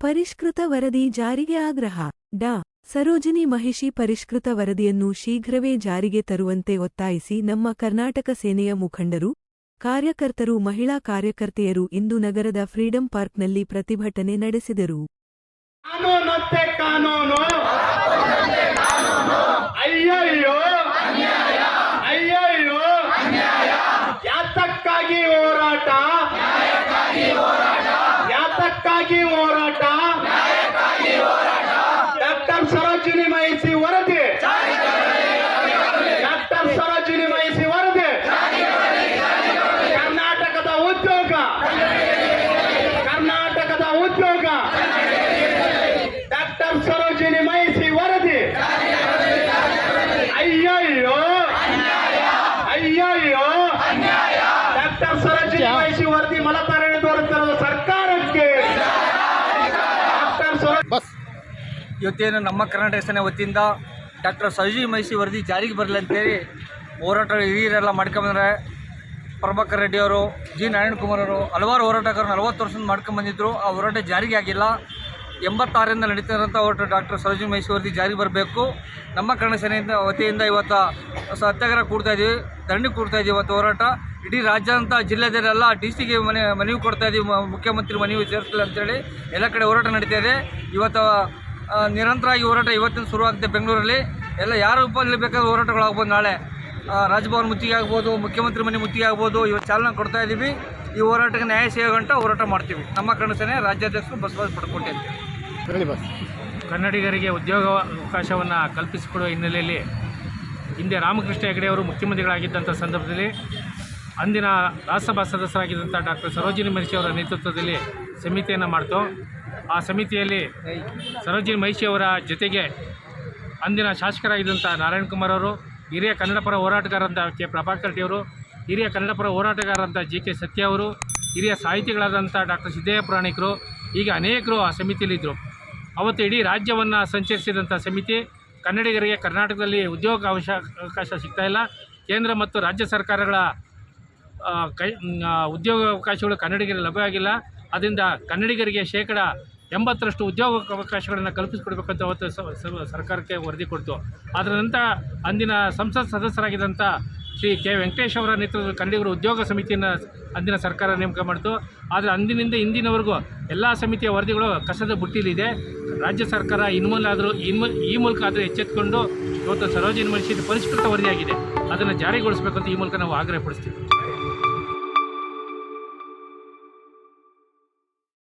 ಪರಿಷ್ಕೃತ ವರದಿ ಜಾರಿಗೆ ಆಗ್ರಹ. ಡಾ. ಸರೋಜಿನಿ ಮಹಿಷಿ ಪರಿಷ್ಕೃತ ವರದಿಯನ್ನು ಶೀಘ್ರವೇ ಜಾರಿಗೆ ತರುವಂತೆ ಒತ್ತಾಯಿಸಿ ನಮ್ಮ ಕರ್ನಾಟಕ ಸೇನೆಯ ಮುಖಂಡರು, ಕಾರ್ಯಕರ್ತರು, ಮಹಿಳಾ ಕಾರ್ಯಕರ್ತೆಯರು ಇಂದು ನಗರದ ಫ್ರೀಡಂ ಪಾರ್ಕ್ನಲ್ಲಿ ಪ್ರತಿಭಟನೆ ನಡೆಸಿದರು ಕಾನೂನಂತೆ ಕಾನೂನು ಅಯ್ಯಯ್ಯೋ ಅಯ್ಯಯ್ಯೋ ಯಾತಕ್ಕಾಗಿ ಹೋರಾಟ ಯಾತಕ್ಕಾಗಿ ಹೋರಾಟ ಡಾಕ್ಟರ್ ಸರೋಜಿನಿ ಮಹಿಷಿ ವರದಿ ಡಾಕ್ಟರ್ ಸರೋಜಿನಿ ಮಹಿಷಿ ವರದಿ ಕರ್ನಾಟಕದ ಉದ್ಯೋಗ ಕರ್ನಾಟಕದ ಉದ್ಯೋಗ ಡಾಕ್ಟರ್ ಸರೋಜಿನಿ ಮಹಿಷಿ ವರದಿ ಅಯ್ಯಯ್ಯೋ ಅಯ್ಯಯ್ಯೋ ಡಾಕ್ಟರ್ ವರದಿ ಮಲತಾರಣೆ ತೋರುತ್ತಿರುವ ಸರ್ಕಾರಕ್ಕೆ. ಸರೋ ಇವತ್ತೇನು ನಮ್ಮ ಕರ್ನಾಟಕ ಸೇನೆ ವತಿಯಿಂದ ಡಾಕ್ಟರ್ ಸಜಿ ಮೈಸಿ ವರದಿ ಜಾರಿಗೆ ಬರಲಿ ಅಂತೇಳಿ ಹೋರಾಟ ಹಿರಿಯರೆಲ್ಲ ಮಾಡ್ಕೊಂಬಂದ್ರೆ ಪ್ರಭಾಕರ್ ರೆಡ್ಡಿ ಅವರು ಜಿ. ನಾರಾಯಣಕುಮಾರ್ ಅವರು ಹಲವಾರು ಹೋರಾಟಗಾರರು ನಲವತ್ತು ವರ್ಷದಿಂದ ಮಾಡ್ಕೊಂಬಂದಿದ್ರು. ಆ ಹೋರಾಟ ಜಾರಿಗೆ ಆಗಿಲ್ಲ. ಎಂಬತ್ತಾರರಿಂದ ನಡೀತಿರೋಂಥ ಹೋರಾಟ ಡಾಕ್ಟರ್ ಸರೋಜಿನ ಮೈಸಿ ಜಾರಿ ಬರಬೇಕು. ನಮ್ಮ ಕನ್ನಡ ಸೇನೆಯಿಂದ ವತಿಯಿಂದ ಇವತ್ತು ಸತ್ಯಾಗ್ರಹ ಕೂಡ್ತಾ ಇದ್ದೀವಿ ದಂಡಿ ಕೂಡ್ತಾ ಇದ್ದೀವಿ ಇವತ್ತು ಹೋರಾಟ. ಇಡೀ ರಾಜ್ಯಾದ್ಯಂತ ಜಿಲ್ಲೆದಲ್ಲೆಲ್ಲ ಡಿ ಸಿಗೆ ಮನೆ, ಮನವಿ ಕೊಡ್ತಾ ಇದ್ದೀವಿ ಮುಖ್ಯಮಂತ್ರಿ ಮನವಿ ಸೇರಿಸಲಿಲ್ಲ ಅಂತೇಳಿ ಎಲ್ಲ ಕಡೆ ಹೋರಾಟ ನಡೀತಾ ಇದೆ. ಇವತ್ತು ನಿರಂತರವಾಗಿ ಹೋರಾಟ ಇವತ್ತಿನ ಶುರುವಾಗುತ್ತೆ ಬೆಂಗಳೂರಲ್ಲಿ. ಎಲ್ಲ ಯಾರ ರೂಪದಲ್ಲಿ ಬೇಕಾದ ಹೋರಾಟಗಳಾಗ್ಬೋದು ನಾಳೆ. ರಾಜಭವನ ಮುತ್ತಿಗೆ ಆಗ್ಬೋದು, ಮುಖ್ಯಮಂತ್ರಿ ಮನೆ ಮುತ್ತಿಗೆ ಆಗ್ಬೋದು, ಇವತ್ತು ಚಾಲನೆ ಕೊಡ್ತಾ ಇದ್ದೀವಿ ಈ ಹೋರಾಟಕ್ಕೆ ನ್ಯಾಯ ಸಿಗೋ ಗಂಟ ಹೋರಾಟ ಮಾಡ್ತೀವಿ. ನಮ್ಮ ಕನ್ನಡ ಸೇನೆ ರಾಜ್ಯಾಧ್ಯಕ್ಷರು ಬಸವರಾಜ್ ಪಡ್ಕೊಂಡೆ ಅಂತ. ಕನ್ನಡಿಗರಿಗೆ ಉದ್ಯೋಗ ಅವಕಾಶವನ್ನು ಕಲ್ಪಿಸಿಕೊಡುವ ಹಿನ್ನೆಲೆಯಲ್ಲಿ ಹಿಂದೆ ರಾಮಕೃಷ್ಣ ಹೆಗಡೆ ಅವರು ಮುಖ್ಯಮಂತ್ರಿಗಳಾಗಿದ್ದಂಥ ಸಂದರ್ಭದಲ್ಲಿ, ಅಂದಿನ ರಾಜ್ಯಸಭಾ ಸದಸ್ಯರಾಗಿದ್ದಂಥ ಡಾಕ್ಟರ್ ಸರೋಜಿನಿ ಮಹಿಷಿ ಅವರ ನೇತೃತ್ವದಲ್ಲಿ ಸಮಿತಿಯನ್ನು ಮಾಡ್ತು. ಆ ಸಮಿತಿಯಲ್ಲಿ ಸರೋಜಿನಿ ಮಹಿಷಿ ಅವರ ಜೊತೆಗೆ ಅಂದಿನ ಶಾಸಕರಾಗಿದ್ದಂಥ ನಾರಾಯಣ ಕುಮಾರ್ ಅವರು, ಹಿರಿಯ ಕನ್ನಡಪರ ಹೋರಾಟಗಾರಂಥ ಕೆ ಪ್ರಭಾಕರ್ ರೆಡ್ಡಿ ಅವರು, ಹಿರಿಯ ಕನ್ನಡಪರ ಹೋರಾಟಗಾರಂಥ ಜಿ ಕೆ ಸತ್ಯ ಅವರು, ಹಿರಿಯ ಸಾಹಿತಿಗಳಾದಂಥ ಡಾಕ್ಟರ್ ಸಿದ್ದಯ್ಯ ಪುರಾಣಿಕರು, ಹೀಗೆ ಅನೇಕರು ಆ ಸಮಿತಿಯಲ್ಲಿದ್ದರು. ಅವತ್ತು ಇಡೀ ರಾಜ್ಯವನ್ನು ಸಂಚರಿಸಿದಂಥ ಸಮಿತಿ ಕನ್ನಡಿಗರಿಗೆ ಕರ್ನಾಟಕದಲ್ಲಿ ಉದ್ಯೋಗ ಅವಕಾಶ ಸಿಗ್ತಾ ಇಲ್ಲ. ಕೇಂದ್ರ ಮತ್ತು ರಾಜ್ಯ ಸರ್ಕಾರಗಳ ಉದ್ಯೋಗ ಅವಕಾಶಗಳು ಕನ್ನಡಿಗರಿಗೆ ಲಭ್ಯವಾಗಿಲ್ಲ ಅದರಿಂದ ಕನ್ನಡಿಗರಿಗೆ ಶೇಕಡ ಎಂಬತ್ತರಷ್ಟು ಉದ್ಯೋಗ ಅವಕಾಶಗಳನ್ನು ಕಲ್ಪಿಸಿಕೊಡ್ಬೇಕಂತ ಅವತ್ತು ಸರ್ಕಾರಕ್ಕೆ ವರದಿ ಕೊಡ್ತು. ಅದರ ನಂತರ ಅಂದಿನ ಸಂಸತ್ ಸದಸ್ಯರಾಗಿದ್ದಂಥ ಶ್ರೀ ಕೆ ವೆಂಕಟೇಶ್ ಅವರ ನೇತೃತ್ವದ ಕನ್ನಡಿಗರು ಉದ್ಯೋಗ ಸಮಿತಿಯನ್ನು ಅಂದಿನ ಸರ್ಕಾರ ನೇಮಕ ಮಾಡಿತು. ಆದರೆ ಅಂದಿನಿಂದ ಇಂದಿನವರೆಗೂ ಎಲ್ಲ ಸಮಿತಿಯ ವರದಿಗಳು ಕಸದ ಬುಟ್ಟಿಲಿದೆ ರಾಜ್ಯ ಸರ್ಕಾರ ಇನ್ಮೂಲಾದರೂ ಇನ್ಮ ಈ ಮೂಲಕ ಆದರೆ ಎಚ್ಚೆತ್ಕೊಂಡು ಇವತ್ತು ಸರೋಜಿನಿ ಮಹಿಷಿ ಪರಿಷ್ಕೃತ ವರದಿಯಾಗಿದೆ. ಅದನ್ನು ಜಾರಿಗೊಳಿಸಬೇಕಂತ ಈ ಮೂಲಕ ನಾವು ಆಗ್ರಹಪಡಿಸ್ತೀವಿ.